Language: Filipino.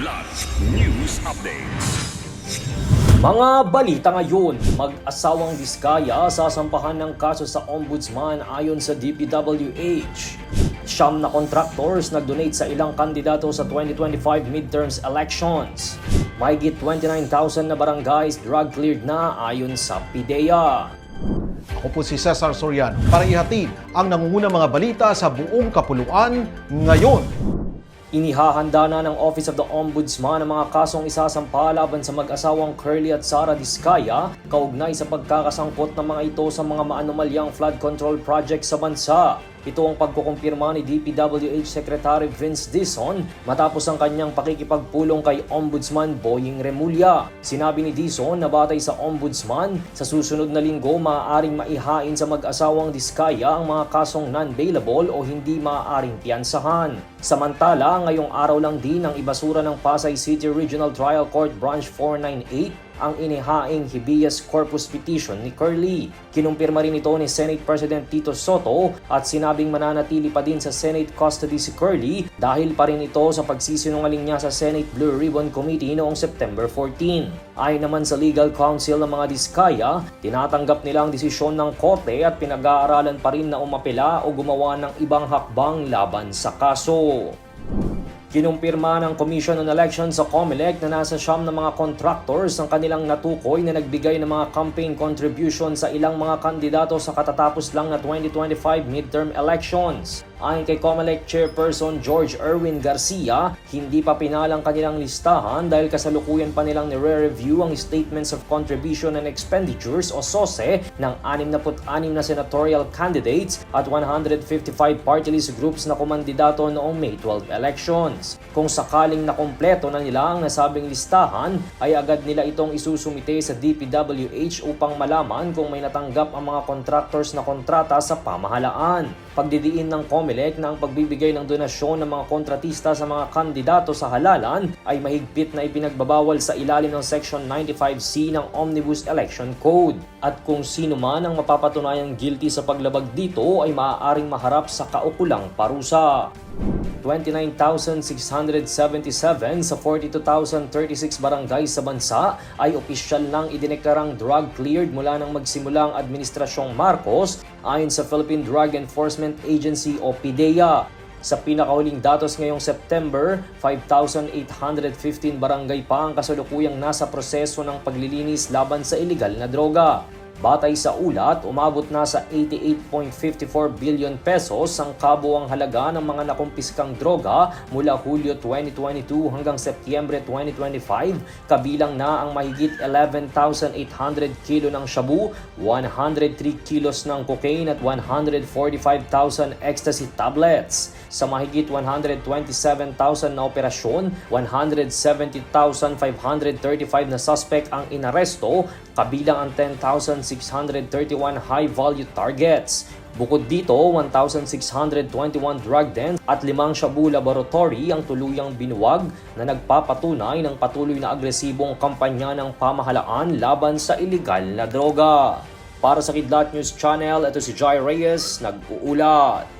Kidlat News Updates. Mga balita ngayon, mag-asawang Diskaya sasampahan ng kaso sa Ombudsman ayon sa DPWH. Siyam na contractors nag-donate sa ilang kandidato sa 2025 midterms elections. Mahigit 29,000 na barangays drug cleared na ayon sa PIDEA. Ako po si Cesar Soriano para ihatid ang nangungunang mga balita sa buong kapuluan ngayon. Inihahanda na ng Office of the Ombudsman ang mga kasong isasampa laban sa mag-asawang Curly at Sara Diskaya kaugnay sa pagkakasangkot ng mga ito sa mga maanumalyang flood control project sa bansa. Ito ang pagkukumpirma ni DPWH Secretary Vince Dison matapos ang kanyang pakikipagpulong kay Ombudsman Boying Remulla. Sinabi ni Dison na batay sa Ombudsman, sa susunod na linggo maaaring maihain sa mag-asawang Diskaya ang mga kasong non-bailable o hindi maaaring piyansahan. Samantala, ngayong araw lang din ang ibasura ng Pasay City Regional Trial Court Branch 498 ang inihaing habeas corpus petition ni Curly. Kinumpirma rin ito ni Senate President Tito Soto at sinabing mananatili pa din sa Senate custody si Curly dahil pa rin ito sa pagsisinungaling niya sa Senate Blue Ribbon Committee noong September 14. Ayon naman sa legal counsel ng mga diskaya, tinatanggap nila ang desisyon ng korte at pinag-aaralan pa rin na umapela o gumawa ng ibang hakbang laban sa kaso. Kinumpirma ng Commission on Elections sa COMELEC na nasa siyam ng mga contractors ang kanilang natukoy na nagbigay ng mga campaign contribution sa ilang mga kandidato sa katatapos lang na 2025 midterm elections. Ayon kay COMELEC Chairperson George Erwin Garcia, hindi pa pinalang kanilang listahan dahil kasalukuyan pa nilang nire-review ang Statements of Contribution and Expenditures o SOSE ng 66 na senatorial candidates at 155 party list groups na kumandidato noong May 12 elections. Kung sakaling nakompleto na nila ang nasabing listahan, ay agad nila itong isusumite sa DPWH upang malaman kung may natanggap ang mga contractors na kontrata sa pamahalaan. Pagdidiin ng COMELEC na ang pagbibigay ng donasyon ng mga kontratista sa mga kandidato sa halalan ay mahigpit na ipinagbabawal sa ilalim ng Section 95C ng Omnibus Election Code. At kung sino man ang mapapatunayang guilty sa paglabag dito ay maaaring maharap sa kaukulang parusa. 29,677 sa 42,036 barangay sa bansa ay opisyal nang idineklarang drug cleared mula nang magsimula ang Administrasyong Marcos ayon sa Philippine Drug Enforcement Agency o PDEA. Sa pinakahuling datos ngayong September, 5,815 barangay pa ang kasalukuyang nasa proseso ng paglilinis laban sa illegal na droga. Batay sa ulat, umabot na sa 88.54 billion pesos ang kabuang halaga ng mga nakumpiskang droga mula Hulyo 2022 hanggang Setyembre 2025, kabilang na ang mahigit 11,800 kilo ng shabu, 103 kilos ng cocaine at 145,000 ecstasy tablets. Sa mahigit 127,000 na operasyon, 170,535 na suspect ang inaresto, kabilang ang 10,631 high-value targets. Bukod dito, 1,621 drug dens at limang shabu laboratory ang tuluyang binuwag na nagpapatunay ng patuloy na agresibong kampanya ng pamahalaan laban sa iligal na droga. Para sa Kidlat News Channel, ito si Jai Reyes, nag-uulat.